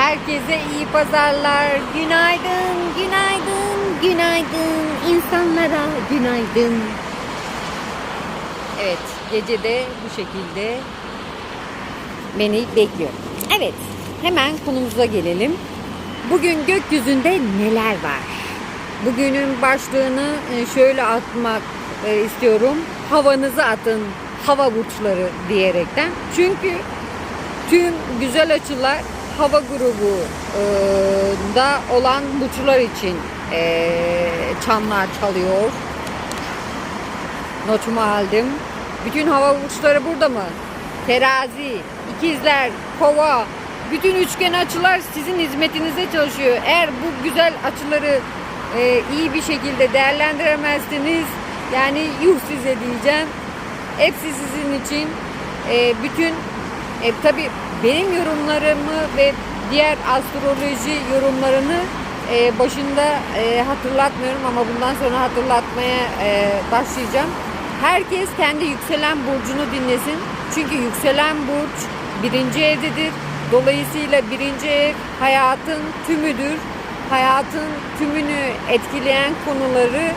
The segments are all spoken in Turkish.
Herkese iyi pazarlar. Günaydın, günaydın, günaydın. İnsanlara günaydın. Evet, gece de bu şekilde beni bekliyor. Evet, hemen konumuza gelelim. Bugün gökyüzünde neler var? Bugünün başlığını e, şöyle atmak e, istiyorum. Havanızı atın, hava burçları diyerekten. Çünkü tüm güzel açılar hava grubu da olan burçlar için e, çanlar çalıyor. Notumu aldım. Bütün hava burçları burada mı? Terazi, ikizler, kova, bütün üçgen açılar sizin hizmetinize çalışıyor. Eğer bu güzel açıları e, iyi bir şekilde değerlendiremezseniz yani yuh size diyeceğim. Hepsi sizin için e, bütün e, tabi benim yorumlarımı ve diğer astroloji yorumlarını e, başında e, hatırlatmıyorum ama bundan sonra hatırlatmaya e, başlayacağım. Herkes kendi yükselen burcunu dinlesin. Çünkü yükselen burç birinci evdedir. Dolayısıyla birinci ev hayatın tümüdür. Hayatın tümünü etkileyen konuları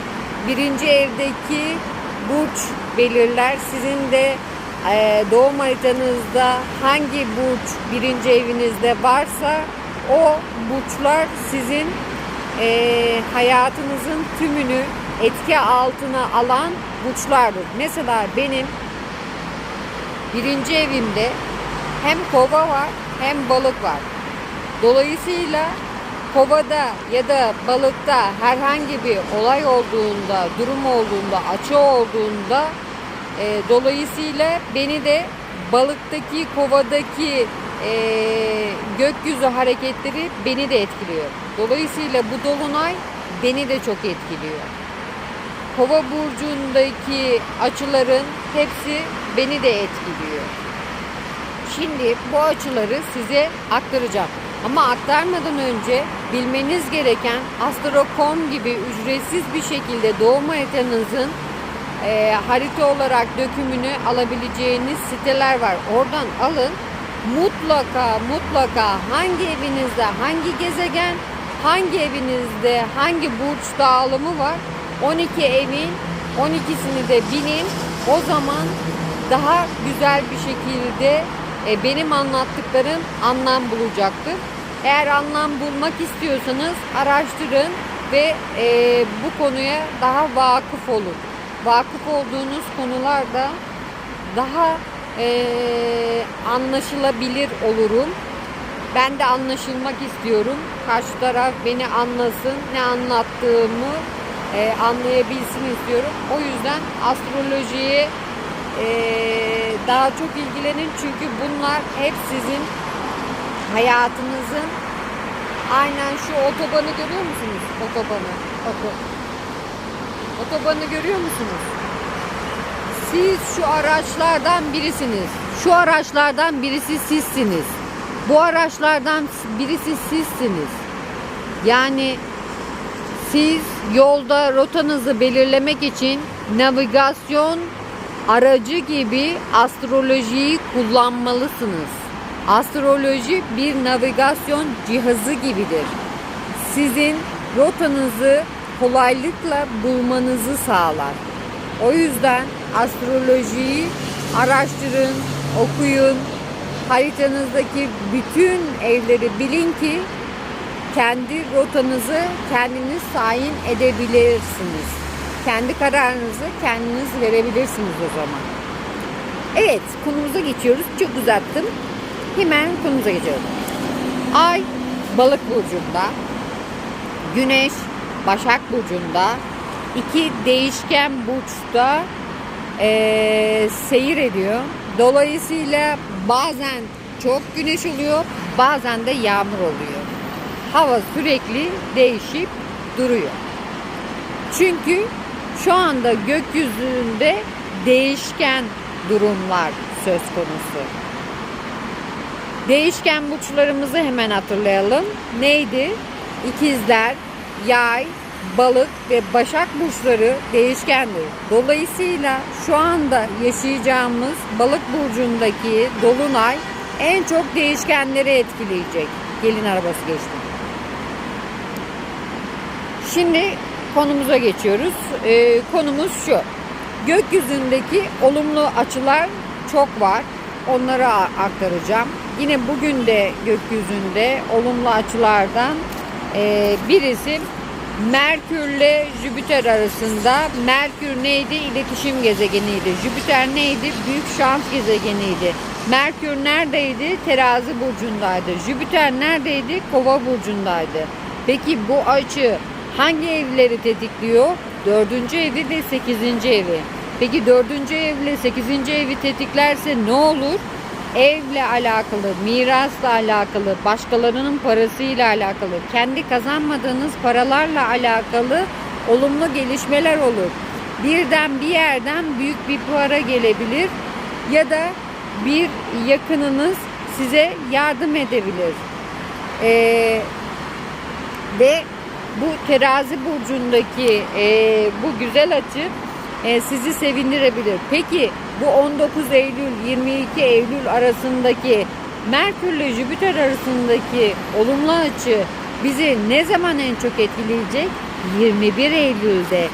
birinci evdeki burç belirler. Sizin de doğum haritanızda hangi burç birinci evinizde varsa o burçlar sizin e, hayatınızın tümünü etki altına alan burçlardır. Mesela benim birinci evimde hem kova var hem balık var. Dolayısıyla kovada ya da balıkta herhangi bir olay olduğunda, durum olduğunda, açı olduğunda e, dolayısıyla beni de balıktaki, kovadaki e, gökyüzü hareketleri beni de etkiliyor. Dolayısıyla bu dolunay beni de çok etkiliyor. Kova burcundaki açıların hepsi beni de etkiliyor. Şimdi bu açıları size aktaracağım. Ama aktarmadan önce bilmeniz gereken Astro.com gibi ücretsiz bir şekilde doğum haritanızın e, harita olarak dökümünü alabileceğiniz siteler var. Oradan alın. Mutlaka mutlaka hangi evinizde hangi gezegen, hangi evinizde hangi burç dağılımı var 12 evin 12'sini de bilin. O zaman daha güzel bir şekilde e, benim anlattıklarım anlam bulacaktır. Eğer anlam bulmak istiyorsanız araştırın ve e, bu konuya daha vakıf olun. Vakıf olduğunuz konularda daha e, anlaşılabilir olurum. Ben de anlaşılmak istiyorum. Karşı taraf beni anlasın, ne anlattığımı e, anlayabilsin istiyorum. O yüzden astrolojiye e, daha çok ilgilenin çünkü bunlar hep sizin hayatınızın aynen şu otobanı görüyor musunuz? Otobanı. Oto. Otobanı görüyor musunuz? Siz şu araçlardan birisiniz. Şu araçlardan birisi sizsiniz. Bu araçlardan birisi sizsiniz. Yani siz yolda rotanızı belirlemek için navigasyon aracı gibi astrolojiyi kullanmalısınız. Astroloji bir navigasyon cihazı gibidir. Sizin rotanızı kolaylıkla bulmanızı sağlar. O yüzden astrolojiyi araştırın, okuyun. Haritanızdaki bütün evleri bilin ki kendi rotanızı kendiniz tayin edebilirsiniz. Kendi kararınızı kendiniz verebilirsiniz o zaman. Evet konumuza geçiyoruz. Çok uzattım. Hemen konumuza geçiyorum. Ay balık burcunda. Güneş Başak Burcu'nda. iki değişken burçta eee, seyir ediyor. Dolayısıyla bazen çok güneş oluyor, bazen de yağmur oluyor. Hava sürekli değişip duruyor. Çünkü şu anda gökyüzünde değişken durumlar söz konusu. Değişken burçlarımızı hemen hatırlayalım. Neydi? İkizler, yay, balık ve başak burçları değişkendir. Dolayısıyla şu anda yaşayacağımız balık burcundaki dolunay en çok değişkenleri etkileyecek. gelin arabası geçti. Şimdi konumuza geçiyoruz. Ee, konumuz şu. Gökyüzündeki olumlu açılar çok var. Onları aktaracağım. Yine bugün de gökyüzünde olumlu açılardan e, birisi Merkürle Jüpiter arasında. Merkür neydi? İletişim gezegeniydi. Jüpiter neydi? Büyük şans gezegeniydi. Merkür neredeydi? Terazi burcundaydı. Jüpiter neredeydi? Kova burcundaydı. Peki bu açı hangi evleri tetikliyor? Dördüncü evi ve sekizinci evi. Peki dördüncü evle sekizinci evi tetiklerse ne olur? Evle alakalı, mirasla alakalı, başkalarının parasıyla alakalı, kendi kazanmadığınız paralarla alakalı olumlu gelişmeler olur. Birden bir yerden büyük bir para gelebilir ya da bir yakınınız size yardım edebilir. Ee, ve bu terazi burcundaki e, bu güzel açı e, sizi sevindirebilir. Peki bu 19 Eylül 22 Eylül arasındaki Merkür ile Jüpiter arasındaki olumlu açı bizi ne zaman en çok etkileyecek? 21 Eylül'de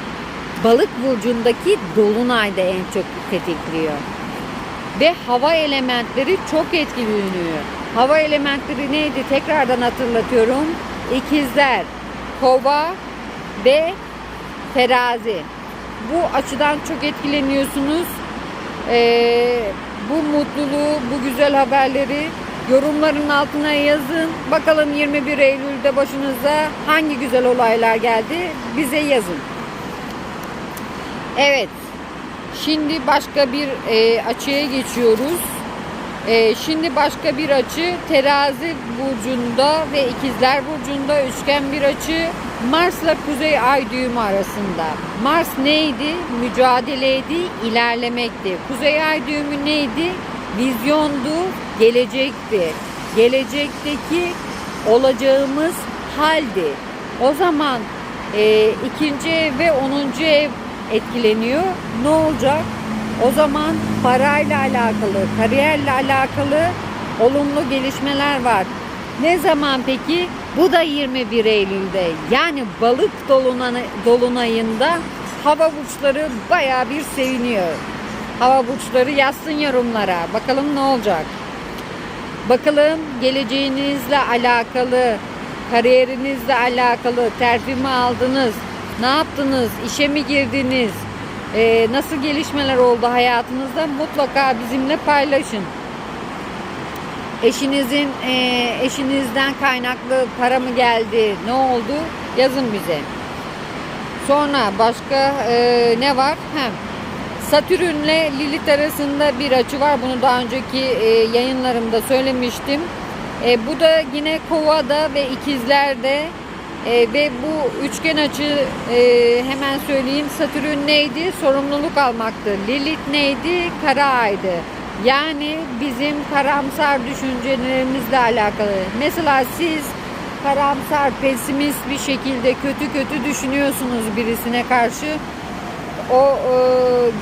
Balık burcundaki dolunayda en çok tetikliyor. Ve hava elementleri çok etkileniyor. Hava elementleri neydi? Tekrardan hatırlatıyorum. İkizler, kova ve terazi. Bu açıdan çok etkileniyorsunuz. Ee, bu mutluluğu, bu güzel haberleri yorumların altına yazın. Bakalım 21 Eylül'de başınıza hangi güzel olaylar geldi bize yazın. Evet. Şimdi başka bir e, açıya geçiyoruz. E, şimdi başka bir açı terazi burcunda ve ikizler burcunda üçgen bir açı Mars'la Kuzey Ay düğümü arasında. Mars neydi? Mücadeleydi, ilerlemekti. Kuzey Ay düğümü neydi? Vizyondu, gelecekti. Gelecekteki olacağımız haldi. O zaman e, ikinci ev ve onuncu ev etkileniyor. Ne olacak? O zaman parayla alakalı, kariyerle alakalı olumlu gelişmeler var. Ne zaman peki? Bu da 21 Eylül'de. Yani balık dolunay, dolunayında hava burçları baya bir seviniyor. Hava burçları yazsın yorumlara. Bakalım ne olacak? Bakalım geleceğinizle alakalı, kariyerinizle alakalı terfi mi aldınız? Ne yaptınız? İşe mi girdiniz? Ee, nasıl gelişmeler oldu hayatınızda? Mutlaka bizimle paylaşın. Eşinizin e, eşinizden kaynaklı para mı geldi? Ne oldu? Yazın bize. Sonra başka e, ne var? Hem Satürn'le Lilith arasında bir açı var. Bunu daha önceki e, yayınlarımda söylemiştim. E, bu da yine Kova'da ve İkizler'de e, ve bu üçgen açı e, hemen söyleyeyim. Satürn neydi? Sorumluluk almaktı. Lilith neydi? Kara aydı. Yani bizim karamsar düşüncelerimizle alakalı. Mesela siz karamsar, pesimist bir şekilde kötü kötü düşünüyorsunuz birisine karşı. O e,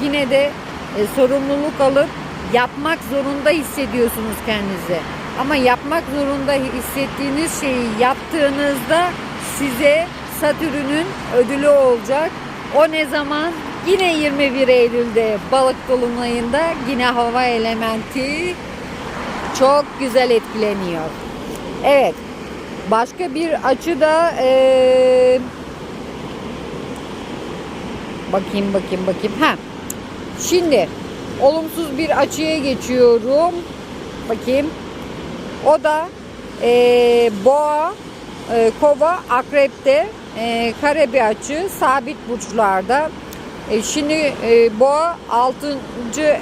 yine de e, sorumluluk alıp yapmak zorunda hissediyorsunuz kendinizi. Ama yapmak zorunda hissettiğiniz şeyi yaptığınızda size Satürn'ün ödülü olacak. O ne zaman? Yine 21 Eylül'de balık dolunayında yine hava elementi çok güzel etkileniyor. Evet. Başka bir açı da eee bakayım bakayım bakayım. Ha. Şimdi olumsuz bir açıya geçiyorum. Bakayım. O da eee boğa e, kova akrepte e, kare bir açı sabit burçlarda. E, şimdi e, boğa 6.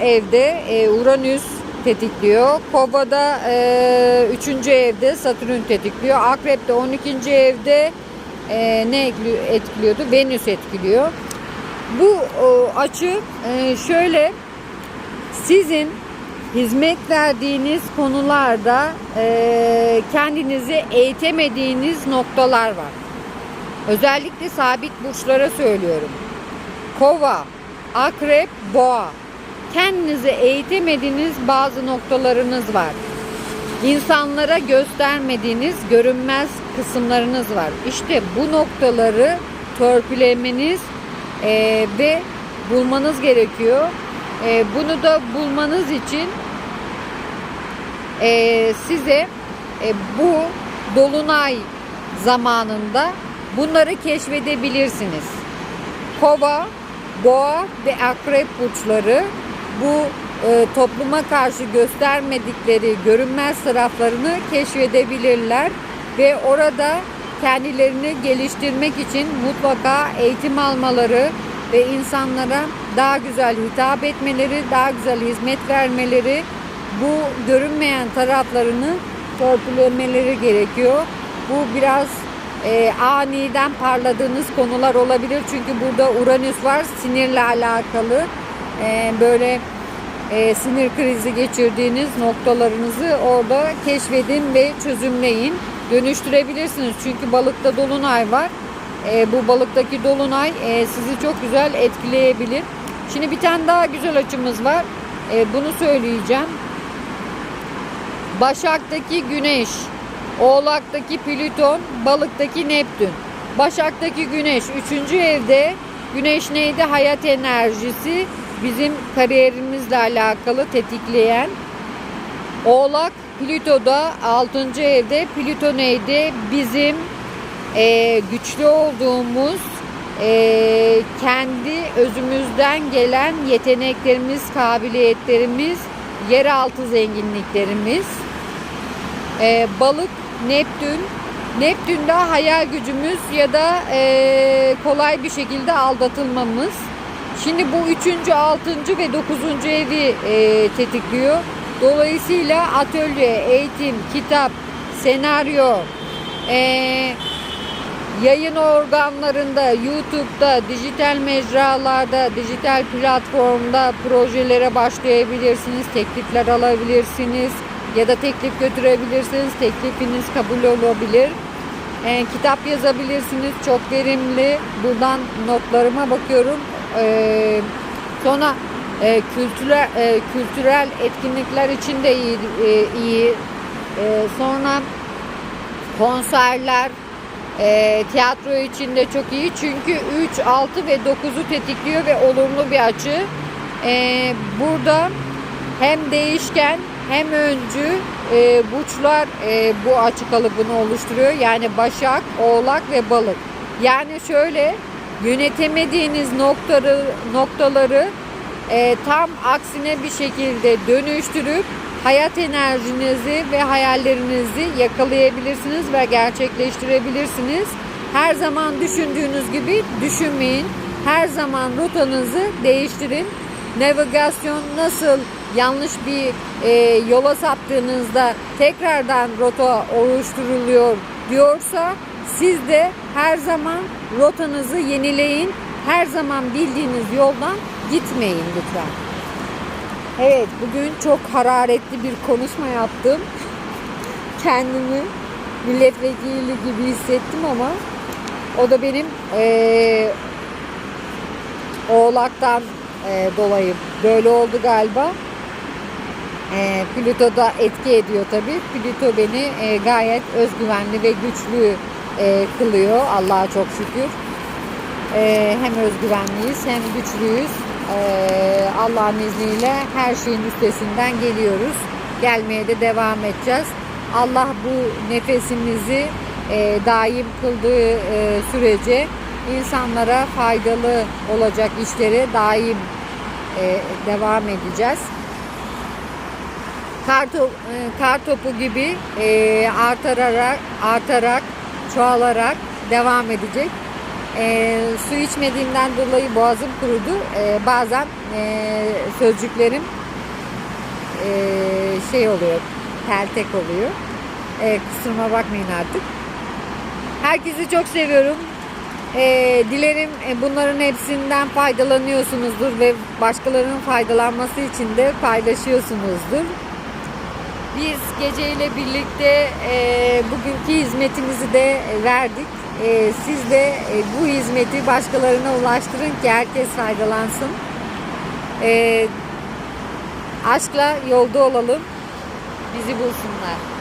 evde e, Uranüs tetikliyor. Kova'da e, 3. evde Satürn tetikliyor. Akrep'te 12. evde e, ne etkiliyordu? Venüs etkiliyor. Bu o, açı e, şöyle sizin hizmet verdiğiniz konularda e, kendinizi eğitemediğiniz noktalar var. Özellikle sabit burçlara söylüyorum. Kova, akrep, boğa. Kendinizi eğitemediğiniz bazı noktalarınız var. insanlara göstermediğiniz görünmez kısımlarınız var. İşte bu noktaları törpülemeniz e, ve bulmanız gerekiyor. E, bunu da bulmanız için e, size e, bu dolunay zamanında bunları keşfedebilirsiniz. Kova, boğa ve akrep burçları bu e, topluma karşı göstermedikleri görünmez taraflarını keşfedebilirler ve orada kendilerini geliştirmek için mutlaka eğitim almaları ve insanlara daha güzel hitap etmeleri, daha güzel hizmet vermeleri, bu görünmeyen taraflarını törpülemeleri gerekiyor. Bu biraz e, aniden parladığınız konular olabilir. Çünkü burada Uranüs var sinirle alakalı. E, böyle e, sinir krizi geçirdiğiniz noktalarınızı orada keşfedin ve çözümleyin. Dönüştürebilirsiniz. Çünkü balıkta dolunay var. E, bu balıktaki dolunay e, sizi çok güzel etkileyebilir. Şimdi bir tane daha güzel açımız var. E, bunu söyleyeceğim. Başak'taki Güneş, Oğlak'taki Plüton, Balık'taki Neptün. Başak'taki Güneş 3. evde. Güneş neydi? Hayat enerjisi. Bizim kariyerimizle alakalı tetikleyen. Oğlak Plüto'da 6. evde. Plüto neydi? Bizim e, güçlü olduğumuz e, kendi özümüzden gelen yeteneklerimiz, kabiliyetlerimiz, yeraltı zenginliklerimiz. E, balık, Neptün. Neptün'de hayal gücümüz ya da e, kolay bir şekilde aldatılmamız. Şimdi bu üçüncü, altıncı ve dokuzuncu evi e, tetikliyor. Dolayısıyla atölye, eğitim, kitap, senaryo, e, yayın organlarında, YouTube'da, dijital mecralarda, dijital platformda projelere başlayabilirsiniz, teklifler alabilirsiniz ya da teklif götürebilirsiniz. Teklifiniz kabul olabilir. E, kitap yazabilirsiniz. Çok verimli. Buradan notlarıma bakıyorum. E, sonra e, kültürel e, kültürel etkinlikler için de iyi. E, iyi. E, sonra konserler, e, tiyatro için de çok iyi. Çünkü 3, 6 ve 9'u tetikliyor ve olumlu bir açı. E, burada hem değişken hem öncü e, burçlar e, bu açı kalıbını oluşturuyor. Yani Başak, Oğlak ve Balık. Yani şöyle yönetemediğiniz noktaları, noktaları e, tam aksine bir şekilde dönüştürüp hayat enerjinizi ve hayallerinizi yakalayabilirsiniz ve gerçekleştirebilirsiniz. Her zaman düşündüğünüz gibi düşünmeyin. Her zaman rotanızı değiştirin. Navigasyon nasıl yanlış bir e, yola saptığınızda tekrardan rota oluşturuluyor diyorsa siz de her zaman rotanızı yenileyin. Her zaman bildiğiniz yoldan gitmeyin lütfen. Evet bugün çok hararetli bir konuşma yaptım. Kendimi milletvekili gibi hissettim ama o da benim e, oğlaktan e, dolayı böyle oldu galiba. E, Plüto da etki ediyor tabii. Plüto beni e, gayet özgüvenli ve güçlü e, kılıyor. Allah'a çok şükür. E, hem özgüvenliyiz hem güçlüyüz. E, Allah'ın izniyle her şeyin üstesinden geliyoruz. Gelmeye de devam edeceğiz. Allah bu nefesimizi e, daim kıldığı e, sürece insanlara faydalı olacak işlere daim e, devam edeceğiz. Kar, to, e, kar topu gibi artarak, artarak, çoğalarak devam edecek. E, su içmediğimden dolayı boğazım kurudu. E, bazen e, sözcüklerim e, şey oluyor, peltek oluyor. E, kusuruma bakmayın artık. Herkesi çok seviyorum. E, dilerim e, bunların hepsinden faydalanıyorsunuzdur ve başkalarının faydalanması için de paylaşıyorsunuzdur. Biz geceyle birlikte e, bugünkü hizmetimizi de verdik. E, siz de e, bu hizmeti başkalarına ulaştırın ki herkes faydalansın. E, aşkla yolda olalım. bizi bulsunlar.